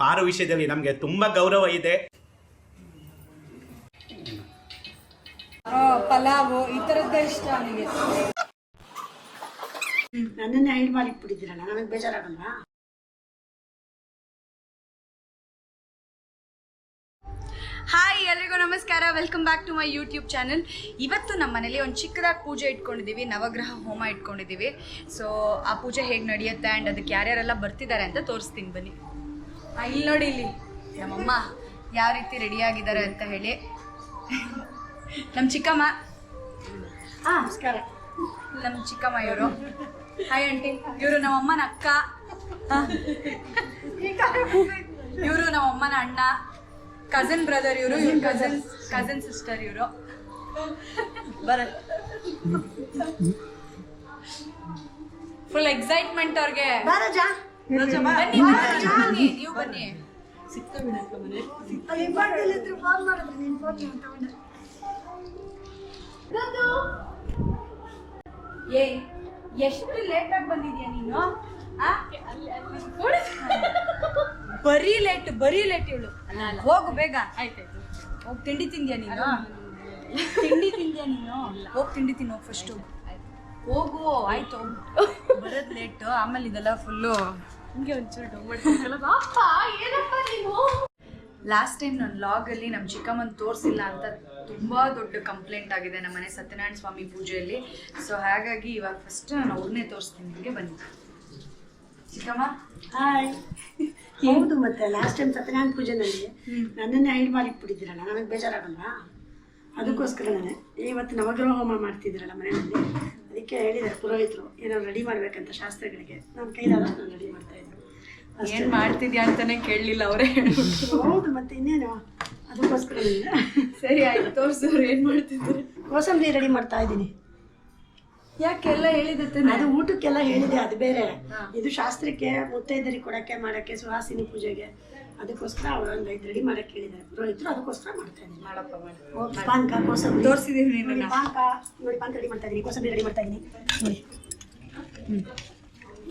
ಪಾರು ವಿಷಯದಲ್ಲಿ ನಮಗೆ ತುಂಬಾ ಗೌರವ ಇದೆ. ಪಲಾವು ಈ ಥರದ್ದೇ ಇಷ್ಟ ನನಗೆ. ನನ್ನನ್ನೇ ಹೈಡ್ ಮಾಡಿ ಬಿಟ್ಟಿದ್ದೀರಲ್ಲ ನನಗೆ ಬೇಜಾರಾಗಲ್ವಾ? ಹಾಯ್ ಎಲ್ರಿಗೂ ನಮಸ್ಕಾರ. Welcome back to my YouTube channel ಇವತ್ತು ನಮ್ಮ ಮನೇಲಿ ಒಂದು ಚಿಕ್ಕದಾಗಿ ಪೂಜೆ ಇಟ್ಕೊಂಡಿದ್ದೀವಿ ನವಗ್ರಹ ಹೋಮ ಇಟ್ಕೊಂಡಿದ್ದೀವಿ ಸೊ ಆ ಪೂಜೆ ಹೇಗೆ ನಡೆಯುತ್ತೆ ಆ್ಯಂಡ್ ಅದಕ್ಕೆ ಯಾರ್ಯಾರೆಲ್ಲ ಬರ್ತಿದ್ದಾರೆ ಅಂತ ತೋರಿಸ್ತೀನಿ ಬನ್ನಿ. ಇಲ್ಲಿ ನೋಡಿ ಇಲ್ಲಿ. ನಮ್ಮಮ್ಮ ಯಾವ ರೀತಿ ರೆಡಿಯಾಗಿದ್ದಾರೆ ಅಂತ ಹೇಳಿ. ನಮ್ಮ ಚಿಕ್ಕಮ್ಮ. ಹಾಂ ನಮಸ್ಕಾರ. ನಮ್ಮ ಚಿಕ್ಕಮ್ಮ ಇವರು. ಹಾಯ್ ಆಂಟಿ ಇವರು ನಮ್ಮಮ್ಮನ ಅಕ್ಕ. ಇವರು ನಮ್ಮಮ್ಮನ ಅಣ್ಣ. ಕಸಿನ್ ಬ್ರದರ್ ಇವರು ಇವ್ರ ಕಸಿನ್ ಕಸಿನ್ ಸಿಸ್ಟರ್ ಇವರು. ಬರ. ಫುಲ್ ಎಕ್ಸೈಟ್ಮೆಂಟ್ ಅವ್ರಿಗೆ. ಬನ್ನಿ ಬನ್ನಿ, ನೀವು ಬನ್ನಿ. ಏ ಎಷ್ಟು ಲೇಟ್ ಆಗಿ ಬಂದಿದ್ಯಾ ನೀನು? ಆ? ಬರೀ ಲೇಟ್ ಬರೀ ಲೇಟ್ ಇವಳು ಹೋಗು ಬೇಗ. ಆಯ್ತಾಯ್ತು ಹೋಗಿ ತಿಂಡಿ ತಿಂದ್ಯಾ ನೀನು? ತಿಂಡಿ ತಿಂದ್ಯಾ ನೀನು? ಹೋಗಿ ತಿಂಡಿ ತಿನ್ನು ಹೋಗಿ ಫಸ್ಟ್ ಹೋಗು. ಆಯ್ತು ಹೋಗು ಬರೋದು ಲೇಟ್ ಆಮೇಲೆ ಇದೆಲ್ಲ ಫುಲ್ಲು ಹಿಂಗೆ ಒಂಚೂರು ಲಾಸ್ಟ್ ಟೈಮ್ ನನ್ನ ಲಾಗಲ್ಲಿ ನಮ್ಮ ಚಿಕ್ಕಮ್ಮನ ತೋರಿಸಿಲ್ಲ ಅಂತ ತುಂಬ ದೊಡ್ಡ ಕಂಪ್ಲೇಂಟ್ ಆಗಿದೆ ನಮ್ಮ ಮನೆ ಸತ್ಯನಾರಾಯಣ ಸ್ವಾಮಿ ಪೂಜೆಯಲ್ಲಿ. ಸೊ ಹಾಗಾಗಿ ಇವಾಗ ಫಸ್ಟ್ ನಾನು ಅವ್ರನ್ನೇ ತೋರಿಸ್ತೀನಿ ನಿಮಗೆ ಬನ್ನಿ. ಚಿಕ್ಕಮ್ಮ? ಹಾಯ್ ಹೌದು ಮತ್ತೆ ಲಾಸ್ಟ್ ಟೈಮ್ ಸತ್ಯನಾರಾಯಣ ನನಗೆ ನನ್ನನ್ನೇ ಹೈಡ್ ಮಾಡಿ ಬಿಟ್ಟಿದ್ದೀರಲ್ಲ ನನಗೆ ಬೇಜಾರಾಗಲ್ವಾ? ಅದಕ್ಕೋಸ್ಕರ ನಾನು ಇವತ್ತು ನವಗ್ರಹ ಹೋಮ ಮಾಡ್ತಿದ್ದೀರಲ್ಲ ಮನೆಯಲ್ಲಿ ಅದಕ್ಕೆ ಹೇಳಿದ್ದಾರೆ ಪುರೋಹಿತರು ಏನೋ ರೆಡಿ ಮಾಡ್ಬೇಕಂತ ಶಾಸ್ತ್ರಗಳಿಗೆ. ನನ್ನ ಕೈಲಾದ ನಾನು ರೆಡಿ ಮಾಡ್ತಾ ಇದ್ದೆ. ಏನು ಮಾಡ್ತಿದ್ಯಾ ಅಂತಾನೆ ಕೇಳಲಿಲ್ಲ ಅವರೇ ಹೌದು ಮತ್ತೆ ಇನ್ನೇನು? ಅದಕ್ಕೋಸ್ಕರ ಸರಿ ಆಯ್ತು ತೋರಿಸೋರು ಏನು ಮಾಡ್ತಿದ್ರು ಕೋಸಂಬರಿ ರೆಡಿ ಮಾಡ್ತಾ ಇದ್ದೀನಿ. ಯಾಕೆಲ್ಲ ಹೇಳಿದತ್ತೆ ಅದು ಊಟಕ್ಕೆಲ್ಲ ಹೇಳಿದೆ ಅದು ಬೇರೆ. ಇದು ಶಾಸ್ತ್ರಕ್ಕೆ ಮುತ್ತೈದರಿ ಕೊಡಕ್ಕೆ ಮಾಡಕ್ಕೆ ಸುಹಾಸಿನಿ ಪೂಜೆಗೆ. ಅದಕ್ಕೋಸ್ಕರ ಅವ್ರು ಒಂದು ಐದು ರೆಡಿ ಮಾಡಕ್ಕೆ ಹೇಳಿದ್ದಾರೆ. ಪುರೋಹಿತರು ಅದಕ್ಕೋಸ್ಕರ ಮಾಡ್ತಾ ಇದ್ದೀನಿ. ಪಾನಕ ಕೋಸಂಬರಿ. ತೋರಿಸಿದೀನಿ ನೀನು ನೋಡಿ ಪಾನಕ. ನೋಡಿ ಪಾನಕ ರೆಡಿ ಮಾಡ್ತಾ ಇದ್ದೀನಿ. ಕೋಸಂಬರಿ ರೆಡಿ ಮಾಡ್ತಾ ಇದ್ದೀನಿ. ನೋಡಿ.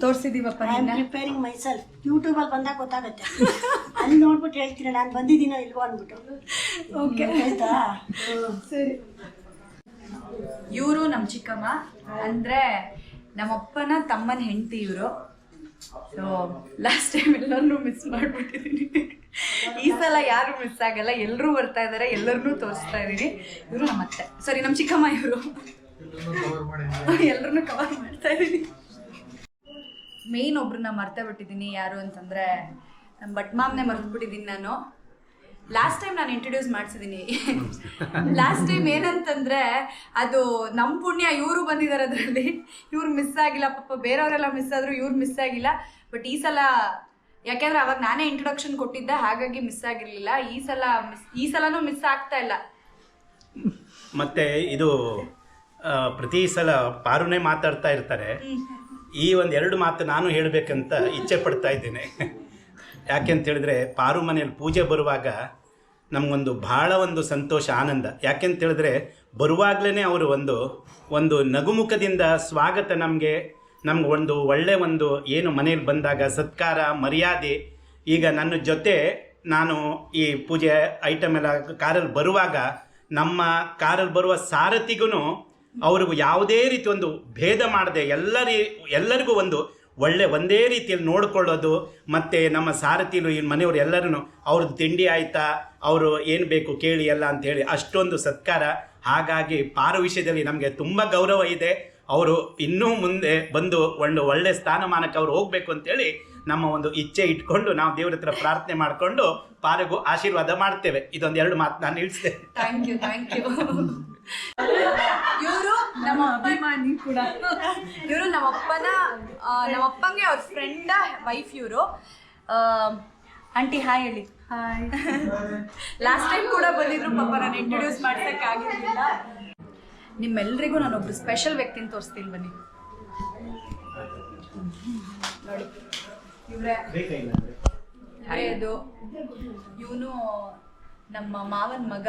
ತೋರಿಸಿದೀವಪ್ಪ I am preparing myself ಯೂಟ್ಯೂಬಲ್ಲಿ ಬಂದಾಗ ಗೊತ್ತಾಗುತ್ತೆ. ಅಲ್ಲಿ ನೋಡ್ಬಿಟ್ಟು ಹೇಳ್ತೀನಿ ನಾನು ಬಂದಿದ್ದೀನೋ ಇಲ್ವೋ ಅಂದ್ಬಿಟ್ಟು. ಓಕೆ ಆಯ್ತಾ? ಸರಿ. ಇವರು ನಮ್ಮ ಚಿಕ್ಕಮ್ಮ. ಅಂದ್ರೆ ನಮ್ಮಪ್ಪನ ತಮ್ಮನ ಹೆಂಡತಿ ಇವರು. ಸೊ ಲಾಸ್ಟ್ ಟೈಮ್ ಎಲ್ಲರನ್ನೂ ಮಿಸ್ ಮಾಡ್ಬಿಟ್ಟಿದ್ದೀನಿ ಈ ಸಲ ಯಾರು ಮಿಸ್ ಆಗಲ್ಲ ಎಲ್ಲರೂ ಬರ್ತಾ ಇದ್ದಾರೆ ಎಲ್ಲರನ್ನೂ ತೋರಿಸ್ತಾ ಇದ್ದೀನಿ. ಇವರು ನಮ್ಮ ಅತ್ತೆ. ಸಾರಿ ನಮ್ಮ ಚಿಕ್ಕಮ್ಮ ಇವರು. ಎಲ್ಲರನ್ನೂ ಕವರ್ ಮಾಡ್ತಾ ಇದ್ದೀನಿ. ಮೇನ್ ಒಬ್ರನ್ನ ಮರ್ತಾ ಬಿಟ್ಟಿದ್ದೀನಿ ಯಾರು ಅಂತಂದ್ರೆ ನಮ್ಮ ಬಟ್ ಮಾಮ್ನೆ ಮರ್ತು ಬಿಟ್ಟಿದ್ದೀನಿ ನಾನು. ಲಾಸ್ಟ್ ಟೈಮ್ ನಾನು ಇಂಟ್ರೊಡ್ಯೂಸ್ ಮಾಡಿಸಿದ್ದೀನಿ ಲಾಸ್ಟ್ ಟೈಮ್ ಏನಂತಂದ್ರೆ ಅದು ನಮ್ಮ ಪುಣ್ಯ ಇವರು ಬಂದಿದ್ದಾರೆ ಅದರಲ್ಲಿ. ಇವ್ರು ಮಿಸ್ ಆಗಿಲ್ಲ ಪಾಪ ಬೇರೆಯವರೆಲ್ಲ ಮಿಸ್ ಆದ್ರು ಇವ್ರು ಮಿಸ್ ಆಗಿಲ್ಲ. ಬಟ್ ಈ ಸಲ ಯಾಕೆಂದ್ರೆ ಅವಾಗ ನಾನೇ ಇಂಟ್ರೊಡಕ್ಷನ್ ಕೊಟ್ಟಿದ್ದೆ ಹಾಗಾಗಿ ಮಿಸ್ ಆಗಿರಲಿಲ್ಲ. ಈ ಸಲ ಮಿಸ್ ಈ ಸಲನೂ ಮಿಸ್ ಆಗ್ತಾ ಇಲ್ಲ. ಮತ್ತೆ ಇದು ಆ, ಪ್ರತಿ ಸಲ ಪಾರುನೇ ಮಾತಾಡ್ತಾ ಇರ್ತಾರೆ. ಈ ಒಂದು ಎರಡು ಮಾತು ನಾನು ಹೇಳಬೇಕಂತ ಇಚ್ಛೆ ಪಡ್ತಾ ಇದ್ದೇನೆ. ಯಾಕೆಂತ ಹೇಳಿದ್ರೆ ಪಾರು ಮನೆಯಲ್ಲಿ ಪೂಜೆ ಬರುವಾಗ ನಮಗೊಂದು ಭಾಳ ಒಂದು ಸಂತೋಷ, ಆನಂದ. ಯಾಕೆಂತ ಹೇಳಿದ್ರೆ ಬರುವಾಗಲೇ ಅವರು ಒಂದು ಒಂದು ನಗುಮುಖದಿಂದ ಸ್ವಾಗತ ನಮಗೆ, ನಮ್ಗೆ ಒಂದು ಒಳ್ಳೆ ಒಂದು ಏನು ಮನೇಲಿ ಬಂದಾಗ ಸತ್ಕಾರ, ಮರ್ಯಾದೆ. ಈಗ ನನ್ನ ಜೊತೆ ನಾನು ಈ ಪೂಜೆ ಐಟಮ್ ಎಲ್ಲ ಕಾರಲ್ಲಿ ಬರುವಾಗ ನಮ್ಮ ಕಾರಲ್ಲಿ ಬರುವ ಸಾರಥಿಗೂ ಅವ್ರಿಗೂ ಯಾವುದೇ ರೀತಿ ಒಂದು ಭೇದ ಮಾಡದೆ ಎಲ್ಲರಿ, ಎಲ್ಲರಿಗೂ ಒಂದು ಒಳ್ಳೆ ಒಂದೇ ರೀತಿಯಲ್ಲಿ ನೋಡಿಕೊಳ್ಳೋದು, ಮತ್ತು ನಮ್ಮ ಸಾರಥಿಲು ಈ ಮನೆಯವರು ಎಲ್ಲರೂ ಅವ್ರದ್ದು ತಿಂಡಿ ಆಯ್ತಾ, ಅವರು ಏನು ಬೇಕು ಕೇಳಿ ಎಲ್ಲ ಅಂತೇಳಿ ಅಷ್ಟೊಂದು ಸತ್ಕಾರ. ಹಾಗಾಗಿ ಪಾರು ವಿಷಯದಲ್ಲಿ ನಮಗೆ ತುಂಬ ಗೌರವ ಇದೆ. ಅವರು ಇನ್ನೂ ಮುಂದೆ ಬಂದು ಒಂದು ಒಳ್ಳೆ ಸ್ಥಾನಮಾನಕ್ಕೆ ಅವರು ಹೋಗಬೇಕು ಅಂತೇಳಿ ನಮ್ಮ ಒಂದು ಇಚ್ಛೆ ಇಟ್ಕೊಂಡು ನಾವು ದೇವ್ರ ಹತ್ರ ಪ್ರಾರ್ಥನೆ ಮಾಡಿಕೊಂಡು ಪಾರಿಗೂ ಆಶೀರ್ವಾದ ಮಾಡ್ತೇವೆ. ಇದೊಂದು ಎರಡು ಮಾತು ನಾನು ಯು ಥ್ಯಾಂಕ್ ಯು ಇವರು ನಮ್ಮ ಅಭಿಮಾನಿ ಕೂಡ. ಇವರು ನಮ್ಮಪ್ಪನ ನಮ್ಮಪ್ಪಂಗೆ ಅವ್ರ ಫ್ರೆಂಡ ವೈಫ್ ಇವರು. ಆಂಟಿ ಹಾಯ್ ಹೇಳಿ. ಹಾಯ್ ಲಾಸ್ಟ್ ಟೈಮ್ ಕೂಡ ಬಂದಿದ್ರು ಪಾಪ ನಾನು ಇಂಟ್ರೊಡ್ಯೂಸ್ ನಿಮ್ಮೆಲ್ಲರಿಗೂ ನಾನು ನಾನೊಬ್ರು ಸ್ಪೆಷಲ್ ವ್ಯಕ್ತಿನ ತೋರಿಸ್ತೀನಿ ಬನ್ನಿ. ನೋಡಿ. ಇವರೇ. ಇವನು ನಮ್ಮ ಮಾವನ ಮಗ.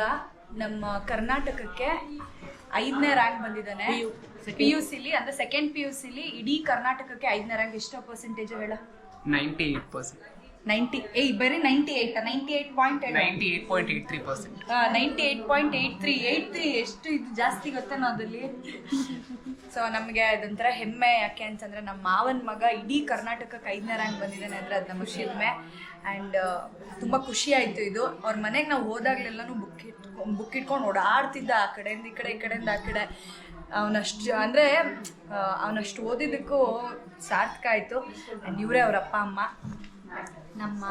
ನಮ್ಮ ಕರ್ನಾಟಕಕ್ಕೆ ಐದನೇ ರ್ಯಾಂಕ್ ಬಂದಿದ್ದಾನೆ. ಪಿ ಯು ಸಿಲಿ ಅಂದ್ರೆ ಸೆಕೆಂಡ್ ಪಿ ಯು ಸಿಲಿ ಇಡೀ ಕರ್ನಾಟಕಕ್ಕೆ ಐದನೇ ರ್ಯಾಂಕ್ ಎಷ್ಟು ಪರ್ಸೆಂಟೇಜ್ ಹೇಳ? ನೈಂಟಿ ಏಟ್ ಪರ್ಸೆಂಟ್ ನೈಂಟಿ ಏಯ್ ಬರೀ ninety eight ninety eight point ninety eight point eight three percent ninety eight point eight three eight three ಎಷ್ಟು ಇದು ಜಾಸ್ತಿ ಗೊತ್ತೇನೋ ಅದರಲ್ಲಿ? ಸೊ ನಮಗೆ ಅದೊಂಥರ ಹೆಮ್ಮೆ ಯಾಕೆ ಅಂತಂದ್ರೆ ನಮ್ಮ ಮಾವನ ಮಗ ಇಡೀ ಕರ್ನಾಟಕಕ್ಕೆ ಐದನೇ ರ್ಯಾಂಕ್ ಬಂದಿದ್ದಾನೆ ಅಂದ್ರೆ ಅದು ನಮಗೆ ಹೆಮ್ಮೆ. ಆ್ಯಂಡ್ ತುಂಬ ಖುಷಿ ಆಯಿತು ಇದು. ಅವ್ರ ಮನೆಗೆ ನಾವು ಹೋದಾಗಲೆಲ್ಲನೂ ಬುಕ್ ಇಟ್ಕೊಂಡು ಬುಕ್ ಇಟ್ಕೊಂಡು ಓಡಾಡ್ತಿದ್ದ ಆ ಕಡೆಯಿಂದ ಈ ಕಡೆ ಈ ಕಡೆಯಿಂದ ಆ ಕಡೆ. ಅವನಷ್ಟು ಅಂದರೆ ಅವನಷ್ಟು ಓದಿದ್ದಕ್ಕೂ ಸಾರ್ಥಕ ಆಯಿತು. ಆ್ಯಂಡ್ ಇವರೇ ಅವ್ರ ಅಪ್ಪ ಅಮ್ಮ. ನಮ್ಮ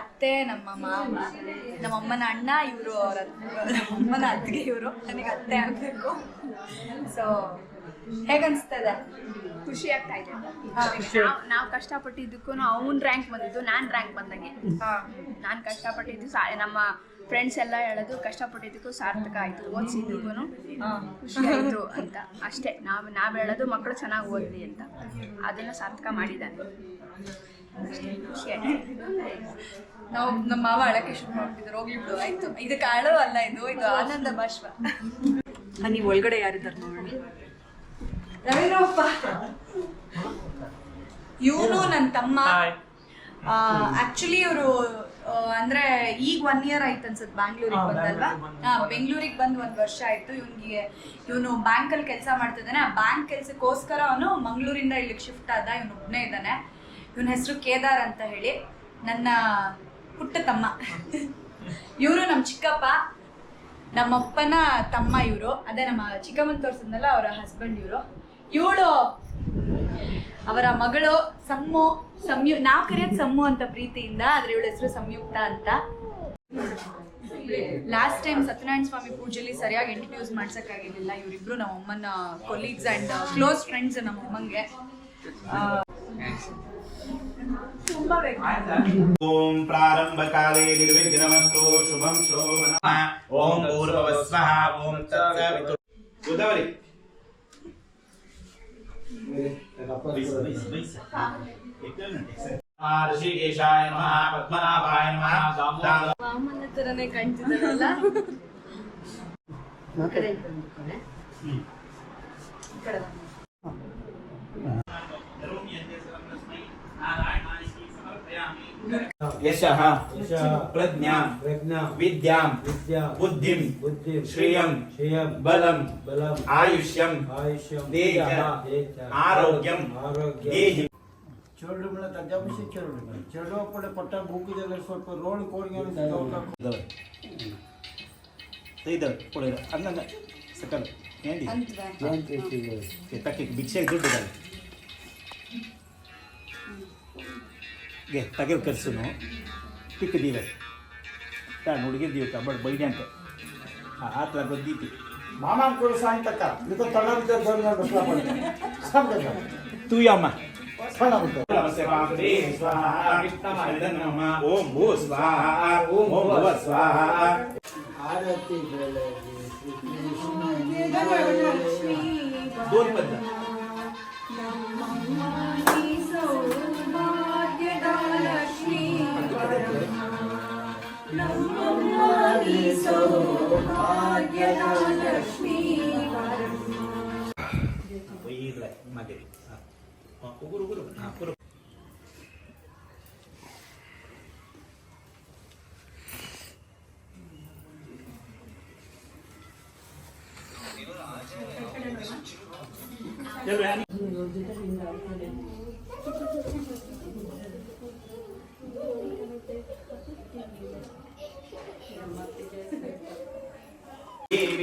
ಅತ್ತೆ ನಮ್ಮ ಮಾವ ನಮ್ಮ ಅಮ್ಮನ ಅಣ್ಣ ಇವರು ಅವರ ಅಮ್ಮನ ಅತ್ತಿಗೆ ಇವರು. ನನಗೆ ಅತ್ತೆ ಆಗಬೇಕು. ಸೊ ಹೇಗನ್ಸ್ತದೆ? ಖುಷಿ ಆಗ್ತಾ ಇದೆ. ನಾವು ಕಷ್ಟಪಟ್ಟಿದ್ದಕ್ಕೂ ಅವ್ನ ರ್ಯಾಂಕ್ ಬಂದಿದ್ದು ನಾನು ರ್ಯಾಂಕ್ ಬಂದಂಗೆ. ನಾನು ಕಷ್ಟಪಟ್ಟಿದ್ದು ಸಾ ನಮ್ಮ ಫ್ರೆಂಡ್ಸ್ ಎಲ್ಲ ಹೇಳೋದು ಕಷ್ಟಪಟ್ಟಿದ್ದಕ್ಕೂ ಸಾರ್ಥಕ ಆಯ್ತು ಓದಿಸಿದ್ದಕ್ಕೂ ಖುಷಿ ಆಯ್ತು ಅಂತ. ಅಷ್ಟೇ. ನಾವು ನಾವು ಹೇಳೋದು ಮಕ್ಕಳು ಚೆನ್ನಾಗಿ ಓದ್ಲಿ ಅಂತ. ಅದನ್ನ ಸಾರ್ಥಕ ಮಾಡಿದ್ದಾನೆ ನಾವು ನಮ್ಮ ಮಾವ ಅಳಕ್ಕೆ ಶುರು ಮಾಡ್ತಿದ್ರು. ಹೋಗ್ಲಿ ಬಿಡು. ಆಯ್ತು. ಇದು ಅಳು ಅಲ್ಲ ಇದು. ಇದು ಆನಂದ ಬಾಷ್ಪ ನೀವು ಒಳಗಡೆ ಯಾರಿದ್ದಾರೆ ನೋಡಿ ರವೀಂದ್ರಪ್ಪ ಇವನು ನನ್ನ ತಮ್ಮ. ಆಕ್ಚುಲಿ ಇವರು ಅಂದ್ರೆ ಈಗ ಒನ್ ಇಯರ್ ಆಯ್ತು ಅನ್ಸುತ್ತೆ ಬ್ಯಾಂಗ್ಳೂರಿಗೆ ಬಂದಲ್ವಾ ಹಾ ಬೆಂಗಳೂರಿಗೆ ಬಂದು ಒಂದ್ ವರ್ಷ ಆಯ್ತು. ಇವನ್ಗೆ ಇವನು ಬ್ಯಾಂಕಲ್ಲಿ ಕೆಲಸ ಮಾಡ್ತಿದ್ದಾನೆ. ಆ ಬ್ಯಾಂಕ್ ಕೆಲ್ಸಕ್ಕೋಸ್ಕರ ಅವನು ಮಂಗ್ಳೂರಿಂದ ಇಲ್ಲಿಗೆ ಶಿಫ್ಟ್ ಆದ. ಇವನು ಒಬ್ಬನೇ ಇದ್ದಾನೆ. ಇವನ ಹೆಸರು ಕೇದಾರ್ ಅಂತ ಹೇಳಿ ನನ್ನ ಪುಟ್ಟ ತಮ್ಮ. ಇವರು ನಮ್ಮ ಚಿಕ್ಕಪ್ಪ ನಮ್ಮಪ್ಪನ ತಮ್ಮ ಇವರು. ಅದೇ ನಮ್ಮ ಚಿಕ್ಕಮ್ಮನ ತೋರ್ಸಿದ್ನಲ್ಲ, ಅವರ ಹಸ್ಬೆಂಡ್ ಇವರು. ಇವಳು ಅವರ ಮಗಳು ಸಮ್ಮು ಸಂಯು ನಾವು ಕರೆಯೋದು ಸಮ್ಮು ಅಂತ ಪ್ರೀತಿಯಿಂದ, ಆದ್ರೆ ಇವಳ ಹೆಸರು ಸಂಯುಕ್ತ ಅಂತ. ಲಾಸ್ಟ್ ಟೈಮ್ ಸತ್ಯನಾರಾಯಣ ಸ್ವಾಮಿ ಪೂಜೆಲಿ ಸರಿಯಾಗಿ ಇಂಟ್ರಡ್ಯೂಸ್ ಮಾಡ್ಸಕ್ಕಾಗಿರ್ಲಿಲ್ಲ. ಇವರಿಬ್ರು ನಮ್ಮ ಅಮ್ಮನ ಕೊಲೀಗ್ಸ್ ಅಂಡ್ ಕ್ಲೋಸ್ ಫ್ರೆಂಡ್ಸ್ ನಮ್ಮ ಅಮ್ಮಂಗೆ ಆ, ತುಂಬಾ ಬೇಕು ಓಂ ಪ್ರಾರಂಭಕಾಲೇ ನಿರ್ವಿಘ್ನಮಸ್ತು ಶುಭಂ ಶೋಭನಃ ಓಂ ಪೂರ್ವವಸ್ವಃ ಓಂ ತತ್ಸವಿತು ಉದವರಿ ಋಷಿಕೇಶಾಯ ನಮಃ ಪದ್ಮನಾಭಾಯ ನಮಃ ದಾಮ- ವಾಮನ ತರನೇ ಕಾಣ್ತಿದ್ದಾರಲ್ಲ ಆ ಕಡೆ ಇಂದ ಬಂದ್ಬಿಡ್ತಾರೆ. ಈ ಕಡೆ ಯಶಃ ಪ್ರಜ್ಞಾ ಪ್ರಜ್ಞಾ ವಿದ್ಯಾಂ ವಿದ್ಯಾಂ ಬುದ್ಧಿಂ ಬುದ್ಧಿಂ ಶ್ರೇಯಂ ಶ್ರೇಯಂ ಬಲಂ ಬಲಂ ಆಯುಷ್ಯಂ ಆಯುಷ್ಯಂ ಆರೋಗ್ಯಂ ಆರೋಗ್ಯ ದೇಹ ಚೇಳುಗಳ ತಜ್ಜಾಂಶ ಚೇಳುಗಳ ಚೇಳುವ ಪಟ್ಟ ಭೂಕಿದಲ್ಲಿ ಸ್ವಲ್ಪ ರೋಡ್ ಕೋಡಿಗೆ ಇದಾವೆ ಕೊಡಿದ ಅಂದಂಗ ಸಕಲ. ಭಿಕ್ಷೆಗೆ ದುಡ್ಡು ಗೆ ತಗೆಲ್ ಕರ್ಸುನು ಪಿಕ್ ದೀವೆ ತಾನು ಹುಡುಗಿ ದೀವ ಬಡ್ ಬೈಡಿ ಅಂತ ಆತ್ಲ ಗೊದ್ದೀತಿ ಮಾಮಾ ಕೂಡ ಸಾಯಂತಕ್ಕ ಇದು ತಳ ಬಿದ್ದ ಬಂದ ಬಸ್ಲ ಬಂದ ಸಂಬಂಧ ತೂ ಅಮ್ಮ ಸಣ್ಣ ಬಿಟ್ಟು ಓಂ ಭೂ ಸ್ವಾಹ ಓಂ ಭುವ ಸ್ವಾಹ ಆರತಿ ಬೆಳಗಿ ದೋನ್ ಪದ್ದ ಒಯ್ಯಿರ್ಲೆ ಮದೆ ಉಗುರು ಉಗುರು ಹಾಂ ಕುರು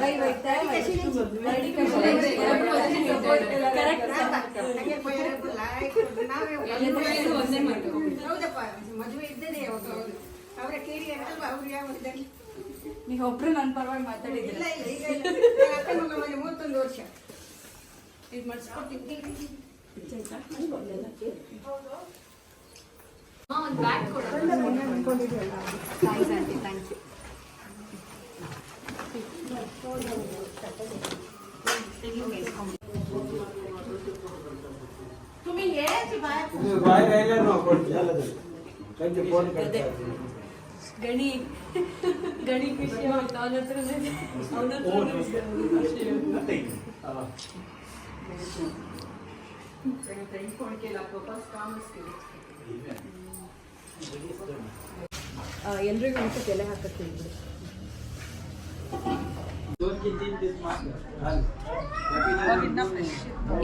ಈ ಬಾಗ್ಲ ಅವರ ಜನ ಆಗ್ತಾರೆ ತಗೊಂಡ್ಬಿಡ್ತಾರೆ ನೀವು ಒಬ್ರು ನನ್ನ ಪರವಾಗಿ ಮಾತಾಡಿದ್ರೆ ಮೂವತ್ತೊಂದು ವರ್ಷ. ಥ್ಯಾಂಕ್ಸ್ ಆಂಟಿ ಥ್ಯಾಂಕ್ ಯು ಇದು ಬಾಯಿ ಎಲ್ಲ ನಾವು ಕೊಡ್ತೀವಿ ಅಲ್ಲದಲ್ಲಿ ಸಂಜೆ ಫೋನ್ ಕಟ್ತಾರೆ ಗಣಿ ಗಣಿ ಖುಷಿ ಆಯ್ತು ಅವನ ಹತ್ರನೇ ಅವನ ಎಲ್ರಿಗೂ ಅಂತ ತಲೆ ಹಾಕತ್ತೀವಿ ಬಿಡಿ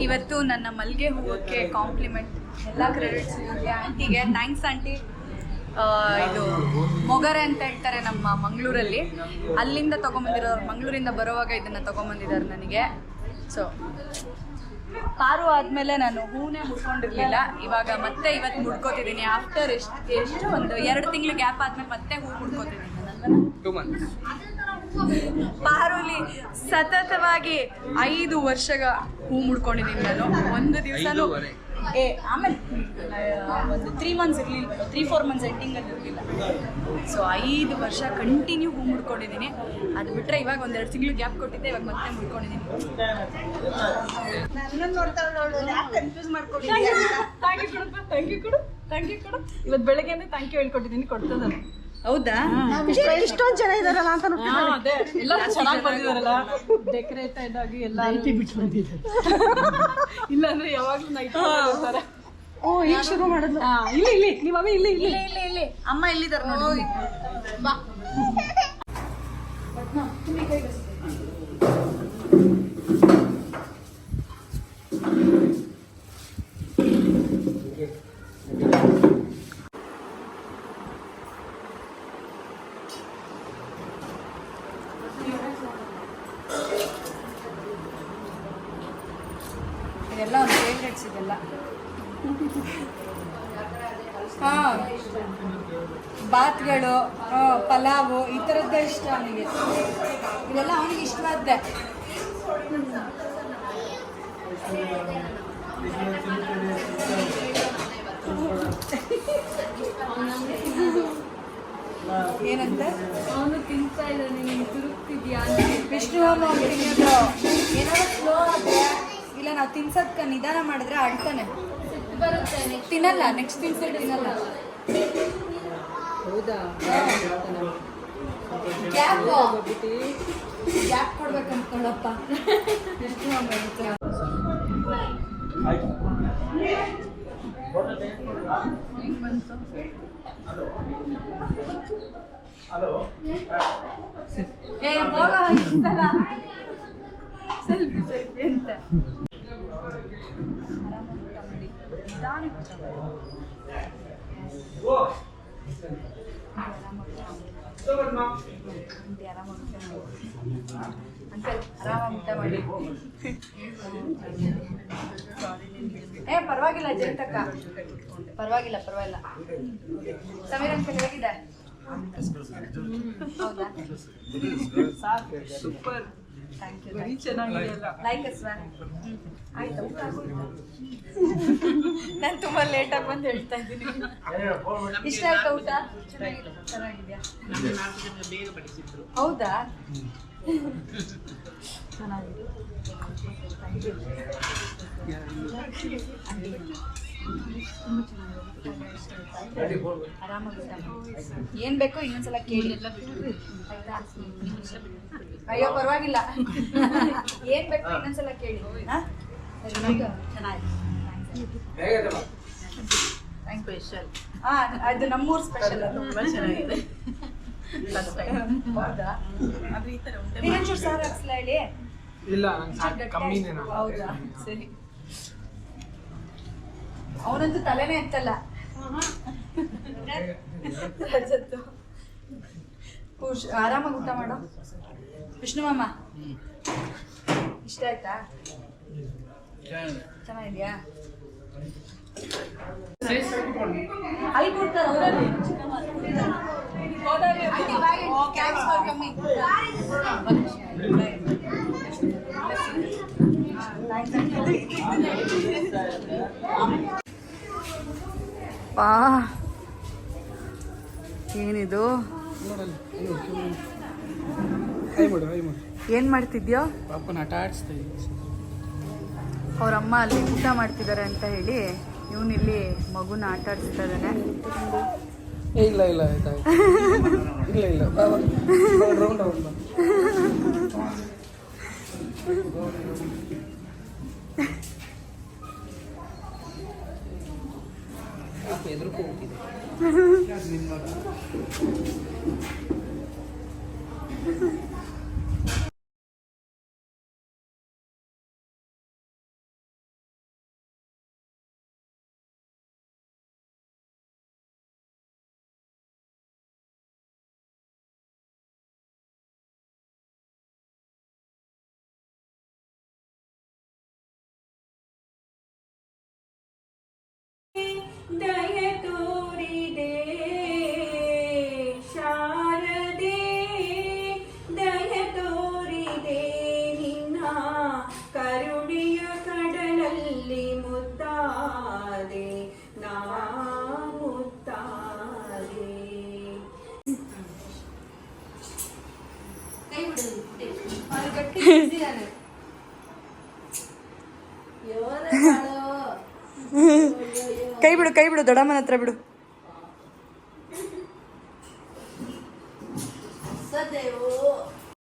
ಇವತ್ತು ನನ್ನ ಮಲ್ಲಿಗೆ ಹೂವಕ್ಕೆ ಕಾಂಪ್ಲಿಮೆಂಟ್ ಎಲ್ಲ ಕ್ರೆಡಿಟ್ಸ್ ಇವ್ರಿಗೆ. ಆಂಟಿಗೆ ಥ್ಯಾಂಕ್ಸ್ ಆಂಟಿ. ಇದು ಮೊಗರೆ ಅಂತ ಹೇಳ್ತಾರೆ ನಮ್ಮ ಮಂಗಳೂರಲ್ಲಿ. ಅಲ್ಲಿಂದ ತೊಗೊಂಬಂದಿರೋರು ಮಂಗಳೂರಿಂದ ಬರುವಾಗ ಇದನ್ನು ತೊಗೊಂಬಂದಿದ್ದಾರೆ ನನಗೆ. ಸೊ ಕಾರು ಆದಮೇಲೆ ನಾನು ಹೂನೇ ಮುಡ್ಕೊಂಡಿರ್ಲಿಲ್ಲ ಇವಾಗ ಮತ್ತೆ ಇವತ್ತು ಮುಡ್ಕೋತಿದ್ದೀನಿ ಆಫ್ಟರ್ ಎಷ್ಟು ಎಷ್ಟು ಒಂದು ಎರಡು ತಿಂಗಳು ಗ್ಯಾಪ್ ಆದಮೇಲೆ ಮತ್ತೆ ಹೂ ಮುಡ್ಕೋತಿದ್ದೀನಿ ಟೂ ಮಂತ್ಸ್ ಪಾರುಲಿ ಸತತವಾಗಿ ಐದು ವರ್ಷಗ ಹೂ ಮುಡ್ಕೊಂಡಿದ್ದೀನಿ ನಾನು. ಒಂದು ದಿವಸನೂ ಏ ಆಮೇಲೆ ಒಂದು ತ್ರೀ ಮಂತ್ಸ್ ಇರಲಿಲ್ಲ ತ್ರೀ ಫೋರ್ ಮಂತ್ಸ್ ಎಂಡಿಂಗಲ್ಲಿ ಇರಲಿಲ್ಲ. ಸೊ ಐದು ವರ್ಷ ಕಂಟಿನ್ಯೂ ಹೂ ಮುಡ್ಕೊಂಡಿದ್ದೀನಿ ಅದು ಬಿಟ್ಟರೆ ಇವಾಗ ಒಂದೆರಡು ತಿಂಗಳು ಗ್ಯಾಪ್ ಕೊಟ್ಟಿದ್ದೆ ಇವಾಗ ಮತ್ತೆ ಮುಡ್ಕೊಂಡಿದ್ದೀನಿ ಇವತ್ತು ಬೆಳಗ್ಗೆ ಅಂದ್ರೆ ಯು ಥ್ಯಾಂಕ್ ಯು ಹೇಳ್ಕೊಟ್ಟಿದ್ದೀನಿ ಕೊಡ್ತದ ಹೌದಾ? ಇಷ್ಟೊಂದು ಜನ ಇದಾರಲ್ಲ ಅಂತ ಅದೇ. ಎಲ್ಲ ಚೆನ್ನಾಗಿ ಬಂದಿದಾರಲ್ಲ. ಡೆಕೋರೇಟೆಡ್ ಆಗಿ ಎಲ್ಲ ಬಿಟ್ಟು ಬಂದಿದ್ದಾರೆ. ಇಲ್ಲ ಅಂದ್ರೆ ಯಾವಾಗ್ಲೂ ನೈಟ್ ಬರ್ತಾರೆ ಓ ಈಗ ಶುರು ಮಾಡಿದ್ಲು. ಇಲ್ಲಿ ಇಲ್ಲಿ ನಿಮ್ಮ ಅಮ್ಮ ಇಲ್ಲಿ ಇಲ್ಲಿ. ಇಲ್ಲಿ ಇಲ್ಲಿ ಇಲ್ಲಿ. ಅಮ್ಮ ಇಲ್ಲಿದ್ದಾರೆ ನೋಡಿ. ಬಾ. ಪಲಾವು ಈ ಥರದ್ದೇ ಇಷ್ಟ ಅವನಿಗೆ. ಇದೆಲ್ಲ ಅವನಿಗೆ ಇಷ್ಟವಾದ್ದೆ. ಏನಂತೆ? ಅವನು ತಿಂತಾ ಇದ್ದಾನೆ ನೀನು ತಿರುಗ್ತಿದ್ಯಾ? ವಿಷ್ಣು ತಿನ್ನೋದು ಏನಾದ್ರು ಸ್ಲೋ ಆದ್ರೆ ಇಲ್ಲ ನಾವು ತಿನ್ಸೋದ್ಕ ನಿಧಾನ ಮಾಡಿದ್ರೆ ಬರುತ್ತೆ ತಿನ್ನಲ್ಲ ನೆಕ್ಸ್ಟ್ ತಿನ್ಸೋ ತಿನ್ನಲ್ಲ ಹೌದಾ? ಗ್ಯಾಪ್. ನೋಡಪ್ಪ ವಿಷ್ಣು ಅವ್ನು ಹೇಳ್ತಾರೆ. ಏ ಹೋಗ ಇಷ್ಟಲ್ಲ ಸೆಲ್ಫಿ ಸೆಲ್ಫಿ ಅಂತ ಅಂಕಲ್ ಆರಾಮಾಗಿ ಊಟ ಮಾಡಿ ಏ ಪರವಾಗಿಲ್ಲ ಜಯಂತಕ್ಕ. ಪರವಾಗಿಲ್ಲ ಪರವಾಗಿಲ್ಲ. ಸಮೀರ್ ಅಂಕಲ್ ಹೇಗಿದೆ? ಹೌದಾ? ಸೂಪರ್ ಥ್ಯಾಂಕ್ ಯು ಬರೀ ಚೆನ್ನಾಗಿದೆ ಲೈಕ್ ಆಯ್ತಾ ಊಟ ನಾನು ತುಂಬ ಲೇಟಾಗಿ ಬಂದು ಹೇಳ್ತಾ ಇದ್ದೀನಿ. ಇಷ್ಟ ಆಯ್ತಾ ಊಟ? ಚೆನ್ನಾಗಿದೆಯಾ? ಬೇಗ ಬಡಿಸಿದ್ರು. ಹೌದಾ? ಚೆನ್ನಾಗಿದೆ. ಆರಾಮಾಗಿ ಏನ್ ಬೇಕು ಇನ್ನೊಂದ್ಸಲ ಕೇಳಿ. ಆಯ್ತಾ? ಅಯ್ಯೋ ಪರವಾಗಿಲ್ಲ. ಏನ್ ಬೇಕು ಇನ್ನೊಂದ್ಸಲ ಕೇಳಿ. ಹಾ? ಚೆನ್ನಾಗಿದೆ ಸ್ಪೆಷಲ್ ಹಾ ಅದು ನಮ್ಮೂರ್ ಸ್ಪೆಷಲ್ ತುಂಬಾ ಚೆನ್ನಾಗಿದೆ ಹೌದಾ? ಆದ್ರೆ ಈ ತರ ಉಂಟೆ ಇನ್ನೊಂಚೂರು ಸಾರು ಹಾಕ್ಸ್ಲಾ ಹೇಳಿ? ಇಲ್ಲ ನಂಗೆ ಸಾಕು ಕಮ್ಮಿನೇ ನಾನು. ಹೌದಾ? ಸರಿ. ಅವನಂತೂ ತಲೆನೇ ಎತ್ತಲ್ಲ. ಆರಾಮಾಗಿ ಊಟ ಮಾಡು. ವಿಷ್ಣು ಮಾಮ. ಇಷ್ಟ ಆಯ್ತಾ? ಚೆನ್ನಾಗಿದ್ಯಾ? ಅಲ್ಲಿ ಕೊಡ್ತಾರೆ ಏನಿದು ಹೈ ಮಾಡು ಏನಿದು? ಏನ್ ಮಾಡ್ತಿದ್ಯೋ? ಅಮ್ಮ ಅಲ್ಲಿ ಊಟ ಮಾಡ್ತಿದ್ದಾರೆ ಅಂತ ಹೇಳಿ ಇಲ್ಲಿ ಮಗುನ ಆಟ ಆಡಿಸ್ತಾ ಇದ್ದಾನೆ. ಏ ಇಲ್ಲ ಇಲ್ಲ ಆಯ್ತಾಯ್ತು ಇಲ್ಲ ಇಲ್ಲ day. ದೊಡ್ಡಮ್ಮನ ಹತ್ರ ಬಿಡು.